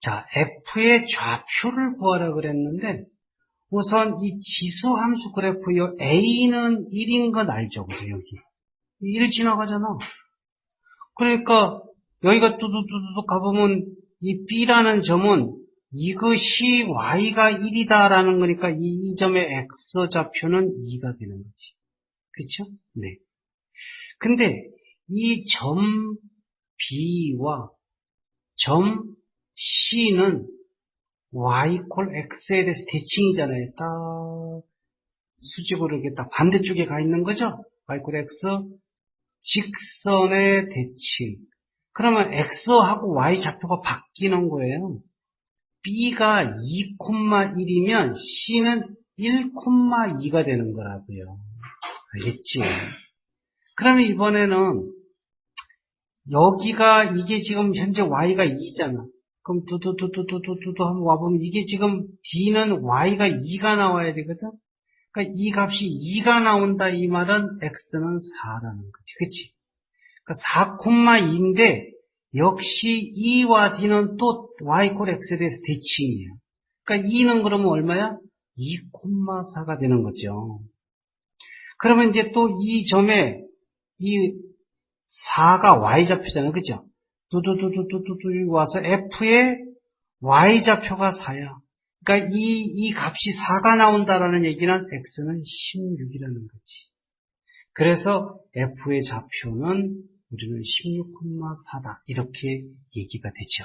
자, f의 좌표를 구하라 그랬는데 우선 이 지수 함수 그래프요 a는 1인 건 알죠, 그죠 여기 1 지나가잖아. 그러니까 여기가 뚜두두두 가보면 이 b라는 점은 이것이 y가 1이다라는 거니까 이, 이 점의 x 좌표는 2가 되는 거지. 그렇죠? 네. 근데 이 점 b와 점 c는 y 콜 x에 대해서 대칭이잖아요. 딱 수직으로 이렇게 딱 반대쪽에 가 있는 거죠. y 콜 x 직선의 대칭. 그러면 x하고 y 좌표가 바뀌는 거예요. b가 2,1이면 c는 1,2가 되는 거라고요. 알겠지? 그러면 이번에는 여기가 이게 지금 현재 y가 2잖아. 그럼 두두두두두두두 한번 와보면 이게 지금 d는 y가 2가 나와야 되거든. 그러니까 이 값이 2가 나온다 이 말은 x는 4라는 거지. 그치? 그러니까 4,2인데 역시 2와 d는 또 y 콜 x에 대해서 대칭이에요. 그러니까 2는 그러면 얼마야? 2,4가 되는 거죠. 그러면 이제 또 이 점에 이 4가 y좌표잖아요. 그죠? 두두두두두두두 와서 f의 y좌표가 4야. 그러니까 이, 이 값이 4가 나온다라는 얘기는 x는 16이라는 거지. 그래서 f의 좌표는 우리는 16,4다. 이렇게 얘기가 되죠.